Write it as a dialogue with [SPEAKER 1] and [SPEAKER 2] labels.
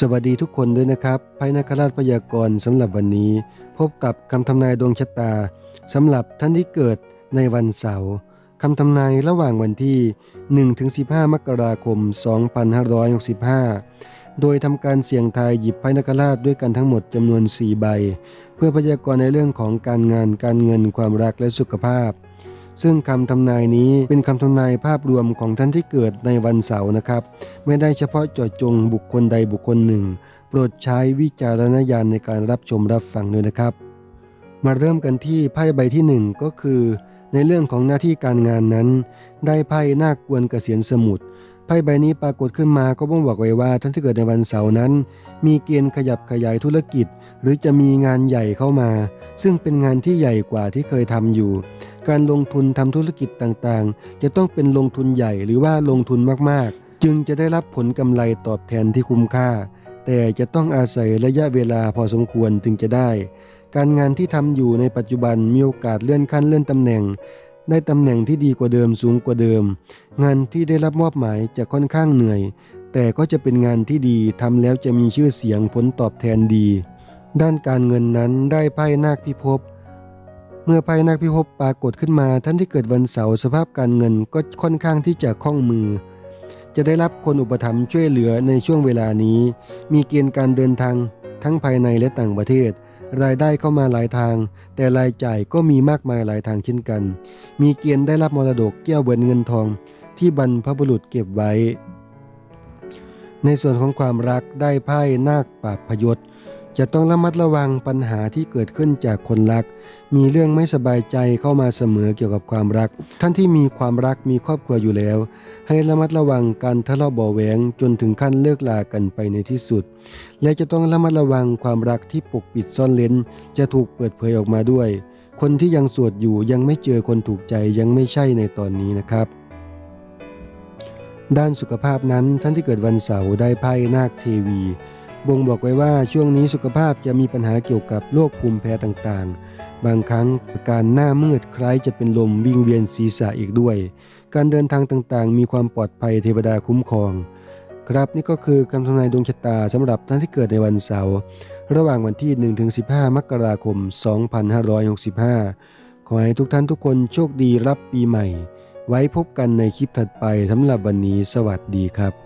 [SPEAKER 1] สวัสดีทุกคนด้วยนะครับไพ่นักราชพยากรณ์สำหรับวันนี้ พบกับคำทำนายดวงชะตาสำหรับท่านที่เกิดในวันเสาร์คำทำนายระหว่างวันที่ 1-15 มกราคม 2565 โดยทำการเสี่ยงทายหยิบไพ่นักราชด้วยกันทั้งหมดจำนวน 4 ใบ เพื่อพยากรณ์ในเรื่องของการงานการเงินความรักและสุขภาพ ซึ่งคำทำนายนี้เป็นคำทำนายภาพรวมของท่านที่เกิดในวันเสาร์นะครับ ไม่ได้เฉพาะเจาะจงบุคคลใดบุคคลหนึ่ง โปรดใช้วิจารณญาณในการรับชมรับฟังด้วยนะครับ มาเริ่มกันที่ไพ่ใบที่หนึ่งก็คือ ในเรื่องของหน้าที่การงานนั้น ได้ไพ่นาคกวนกเกษียณสมุทรไพ่ใบนี้ปรากฏขึ้นมาก็บ่งบอกไว้ว่าท่านที่เกิดในวันเสาร์นั้น มีเกณฑ์ขยับขยายธุรกิจ หรือจะมีงานใหญ่เข้ามา ซึ่งเป็นงานที่ใหญ่กว่าที่เคยทำอยู่ การลงทุนทำธุรกิจต่างๆ จะต้องเป็นลงทุนใหญ่หรือว่าลงทุนมากๆ จึงจะได้รับผลกำไรตอบแทนที่คุ้มค่า แต่จะต้องอาศัยระยะเวลาพอสมควรถึงจะได้ การงานที่ทำอยู่ในปัจจุบันมีโอกาสเลื่อนขั้นเลื่อนตำแหน่ง ได้ตำแหน่งที่ดีกว่าเดิมสูงกว่าเดิม งานที่ได้รับมอบหมายจะค่อนข้างเหนื่อย แต่ก็จะเป็นงานที่ดีทำแล้วจะมีชื่อเสียงผลตอบแทนดี ด้านการเงินนั้นได้ไพ่นาคพิภพเมื่อไพ่นาคพิภพปรากฏขึ้นมา ท่านที่เกิดวันเสาร์สภาพการเงินก็ค่อนข้างที่จะคล่องมือ จะได้รับคนอุปถัมภ์ช่วยเหลือในช่วงเวลานี้ มีเกณฑ์การเดินทางทั้งภายในและต่างประเทศ รายได้เข้ามาหลายทาง แต่รายจ่ายก็มีมากมายหลายทางเช่นกัน มีเกณฑ์ได้รับมรดกเกี้ยวเบินเงินทอง ที่บรรพบุรุษเก็บไว้ ในส่วนของความรักได้ไพ่นาคปราบพยศ จะต้องระมัดระวังปัญหาที่เกิดขึ้นจากคนรัก มีเรื่องไม่สบายใจเข้ามาเสมอเกี่ยวกับความรัก ท่านที่มีความรักมีครอบครัวอยู่แล้ว ให้ระมัดระวังการทะเลาะเบาแหวงจนถึงขั้นเลิกลากันไปในที่สุด และจะต้องระมัดระวังความรักที่ปกปิดซ่อนเล้นจะถูกเปิดเผยออกมาด้วย คนที่ยังสวดอยู่ยังไม่เจอคนถูกใจยังไม่ใช่ในตอนนี้นะครับด้านสุขภาพนั้นท่านที่เกิดวันเสาร์ได้ไพ่นาคเทวี บ่งบอกไว้ว่าช่วงนี้สุขภาพจะมีปัญหาเกี่ยวกับโรคภูมิแพ้ต่างๆ บางครั้งอาการหน้ามืดคล้ายจะเป็นลมวิ่งเวียนศีรษะอีกด้วย การเดินทางต่างๆ มีความปลอดภัยเทวดาคุ้มครอง ครับนี่ก็คือคำทำนายดวงชะตาสำหรับท่านที่เกิดในวันเสาร์ระหว่างวันที่ 1-15 มกราคม 2565 ขอให้ทุกท่านทุกคนโชคดีรับปีใหม่ ไว้พบกันในคลิปถัดไปสำหรับวันนี้สวัสดีครับ